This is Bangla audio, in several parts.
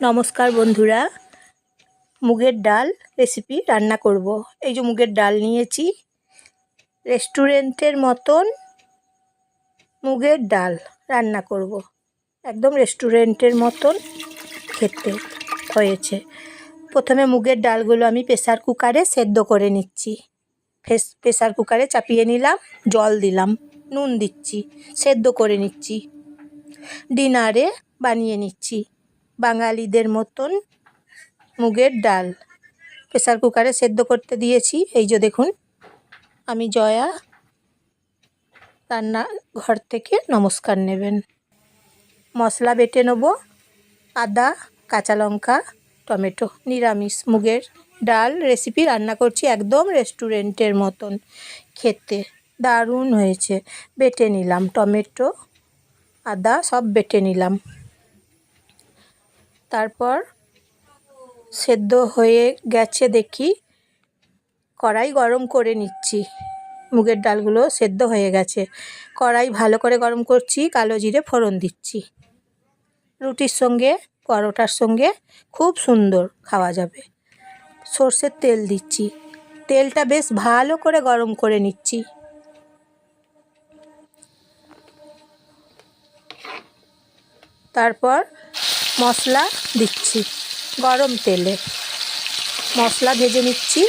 নমস্কার বন্ধুরা, মুগের ডাল রেসিপি রান্না করব। এই যে মুগের ডাল নিয়েছি রেস্টুরেন্টের মতন মুগের ডাল রান্না করব। একদম রেস্টুরেন্টের মতন খেতে হয়েছে। প্রথমে মুগের ডালগুলো আমি প্রেসার কুকারে সেদ্ধ করে নিচ্ছি। ফেস প্রেসার কুকারে চাপিয়ে নিলাম, জল দিলাম, নুন দিচ্ছি, সেদ্ধ করে নিচ্ছি। ডিনারে বানিয়ে নিচ্ছি। বাঙালিদের মতন মুগের ডাল। প্রেসার কুকারে সেদ্ধ করতে দিয়েছি। এই যে দেখুন, আমি জয়া রান্না ঘর থেকে নমস্কার নেবেন। মশলা বেটে নেব, আদা, কাঁচা লঙ্কা, টমেটো, নিরামিষ। মুগের ডাল রেসিপি রান্না করছি একদম রেস্টুরেন্টের মতন। খেতে দারুণ হয়েছে। বেটে নিলাম টমেটো, আদা, সব বেটে নিলাম। তারপর সেদ্ধ হয়ে গেছে দেখি। কড়াই গরম করে নিচ্ছি। মুগের ডালগুলো সেদ্ধ হয়ে গেছে। কড়াই ভালো করে গরম করছি, কালো জিরে ফোড়ন দিচ্ছি। রুটির সঙ্গে, পরোটার সঙ্গে খুব সুন্দর খাওয়া যাবে। সর্ষের তেল দিচ্ছি। তেলটা বেশ ভালো করে গরম করে নিচ্ছি। তারপর মশলা দিচ্ছি, গরম তেলে। মশলা ভেজে নিচ্ছি,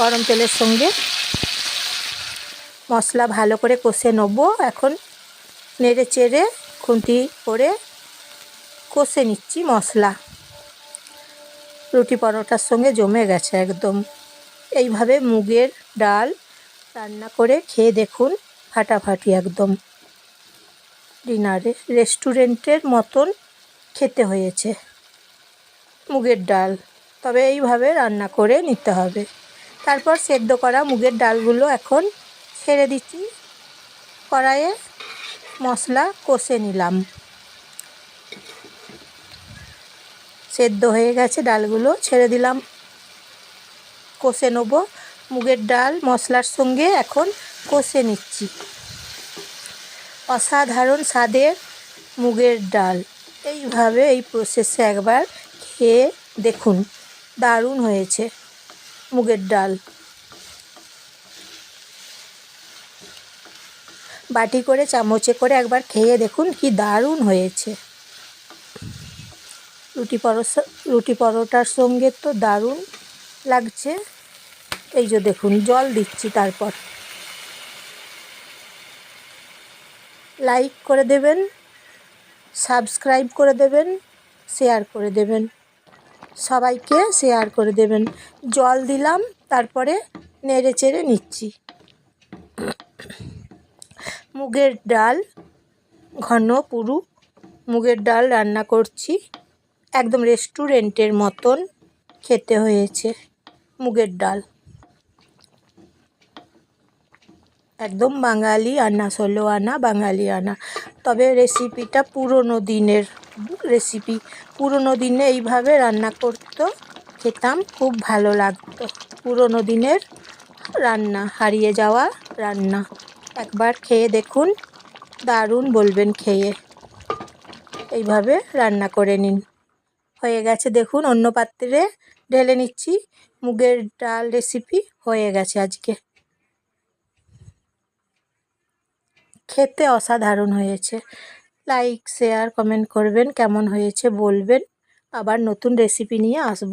গরম তেলের সঙ্গে। মশলা ভালো করে কষে নেব, এখন নেড়ে চেড়ে খুন্তি করে কষে নিচ্ছি মশলা। রুটি পরোটার সঙ্গে জমে গেছে একদম। এইভাবে মুগের ডাল রান্না করে খেয়ে দেখুন, ফাটাফাটি একদম। ডিনারে, রেস্টুরেন্টের মতন খেতে হয়েছে। মুগের ডাল। তবে এইভাবে রান্না করে নিতে হবে। তারপর সেদ্ধ করা মুগের ডালগুলো এখন ছেড়ে দিচ্ছি। কড়াইয়ে মশলা কষে নিলাম। সেদ্ধ হয়ে গেছে ডালগুলো, ছেড়ে দিলাম। কষে নেব মুগের ডাল। মশলার সঙ্গে এখন কষে নিচ্ছি। অসাধারণ স্বাদের মুগের ডাল। এইভাবে এই প্রসেসে একবার খেয়ে দেখুন। দারুণ হয়েছে মুগের ডাল। বাটি করে, চামচে করে একবার খেয়ে দেখুন কি দারুণ হয়েছে। রুটি পরোসা, রুটি পরোটার সঙ্গে তো দারুণ লাগছে। এই যে দেখুন, জল দিচ্ছি তারপর। লাইক করে দেবেন। সাবস্ক্রাইব করে দেবেন, শেয়ার করে দেবেন। সবাইকে শেয়ার করে দেবেন। জল দিলাম, তারপরে নেড়ে চেড়ে নিচ্ছি। মুগের ডাল, ঘন, পুরু মুগের ডাল রান্না করছি। একদম রেস্টুরেন্টের মতন খেতে হয়েছে মুগের ডাল। একদম বাঙালি আনা ষোলো আনা বাঙালি আনা তবে রেসিপিটা পুরনো দিনের রেসিপি পুরনো দিনে এইভাবে রান্না করতো, খেতাম, খুব ভালো লাগতো। পুরনো দিনের রান্না, হারিয়ে যাওয়া রান্না। একবার খেয়ে দেখুন, দারুণ বলবেন খেয়ে। এইভাবে রান্না করে নিন। হয়ে গেছে, দেখুন, অন্য পাত্রে ঢেলে নিচ্ছি। মুগের ডাল রেসিপি হয়ে গেছে আজকে। খেতে অসাধারণ হয়েছে। লাইক শেয়ার কমেন্ট করবেন, কেমন হয়েছে বলবেন। আবার নতুন রেসিপি নিয়ে আসব।